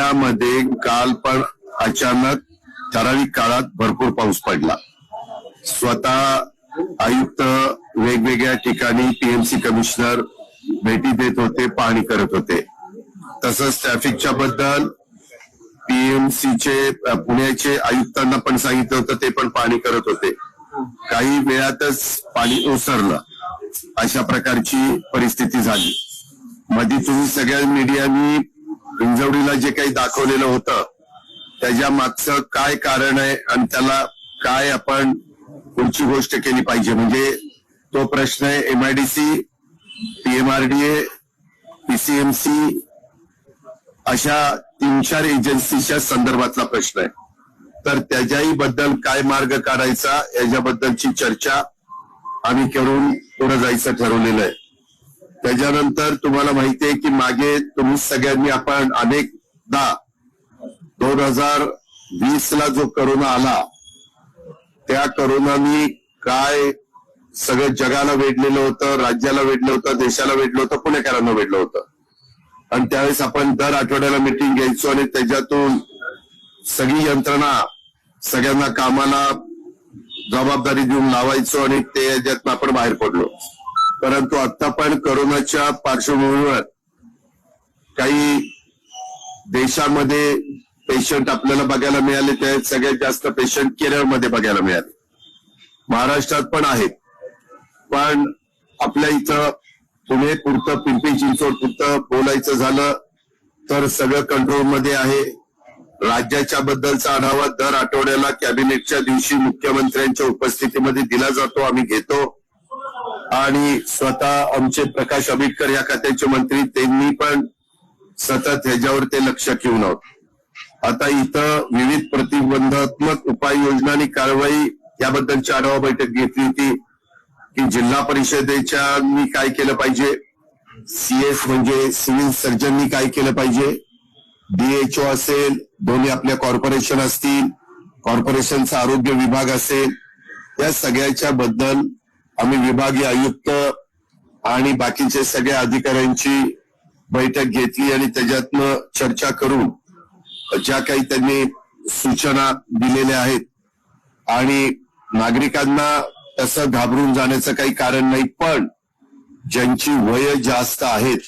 पुण्यामध्ये काल पण अचानक ठराविक काळात भरपूर पाऊस पडला. स्वतः आयुक्त वेगवेगळ्या ठिकाणी पीएमसी कमिशनर भेटी देत होते पाहणी करत होते. तसंच ट्रॅफिकच्या बद्दल पीएमसीचे पुण्याचे आयुक्तांना पण सांगितलं होतं ते पण पाहणी करत होते. काही वेळातच पाणी ओसरलं. अशा प्रकारची परिस्थिती झाली. मध्ये तुम्ही सगळ्या मीडियानी रिंजवडीला जे काही दाखवलेलं होतं त्याच्या मागचं काय कारण आहे आणि त्याला काय आपण पुढची गोष्ट केली पाहिजे? म्हणजे तो प्रश्न आहे एमआयडीसी पीएमआरडीए पीसीएमसी अशा तीन चार एजन्सीच्या संदर्भातला प्रश्न आहे. तर त्याच्याही बद्दल काय मार्ग काढायचा याच्याबद्दलची चर्चा आम्ही करून पुढे जायचं ठरवलेलं आहे. त्याच्यानंतर तुम्हाला माहिती आहे की मागे तुम्ही सगळ्यांनी आपण अनेकदा दोन हजार वीस ला जो करोना आला त्या करोनानी काय सगळं जगाला वेढलेलं होतं राज्याला वेढलं होतं देशाला वेढलं होतं पुणेकरांना वेढलं होतं. आणि त्यावेळेस आपण दर आठवड्याला मिटिंग घ्यायचो आणि त्याच्यातून सगळी यंत्रणा सगळ्यांना कामाला जबाबदारी देऊन लावायचो आणि ते आपण बाहेर पडलो. परंतु आता पण करोनाच्या पार्श्वभूमीवर काही देशामध्ये पेशंट आपल्याला बघायला मिळाले ते सगळ्यात जास्त पेशंट केरळमध्ये बघायला मिळाले. महाराष्ट्रात पण आहेत. पण आपल्या इथं पुणे पुरतं पिंपरी चिंचवड पुरतं बोलायचं झालं तर सगळं कंट्रोलमध्ये आहे. राज्याच्या बद्दलचा आढावा दर आठवड्याला कॅबिनेटच्या दिवशी मुख्यमंत्र्यांच्या उपस्थितीमध्ये दिला जातो आम्ही घेतो. आणि स्वतः आमचे प्रकाश आंबेडकर या खात्याचे मंत्री त्यांनी पण सतत ह्याच्यावर ते लक्ष ठेवून आहोत. आता इथं विविध प्रतिबंधात्मक उपाययोजना आणि कारवाई याबद्दलची आढावा बैठक घेतली होती की जिल्हा परिषदेच्या मी काय केलं पाहिजे? सीएस म्हणजे सिव्हिल सर्जननी काय केलं पाहिजे? डीएचओ असेल दोन्ही आपल्या कॉर्पोरेशन असतील कॉर्पोरेशनचा आरोग्य विभाग असेल या सगळ्याच्या बद्दल आम्ही विभागीय आयुक्त आणि बाकीचे सगळ्या अधिकाऱ्यांची बैठक घेतली आणि त्याच्यातनं चर्चा करून ज्या काही त्यांनी सूचना दिलेल्या आहेत आणि नागरिकांना तसं घाबरून जाण्याचं काही कारण नाही पण ज्यांची वय जास्त आहेत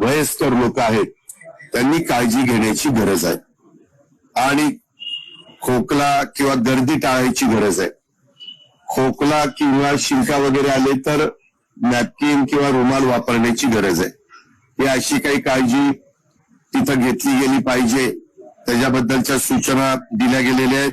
वयस्कर लोक आहेत त्यांनी काळजी घेण्याची गरज आहे. आणि खोकला किंवा गर्दी टाळायची गरज आहे. खोकला किंवा शिंका वगैरे आले तर नॅपकिन किंवा रुमाल वापरण्याची गरज आहे. ही अशी काही काळजी तिथं घेतली गेली पाहिजे. त्याच्याबद्दलच्या सूचना दिल्या गेलेल्या आहेत.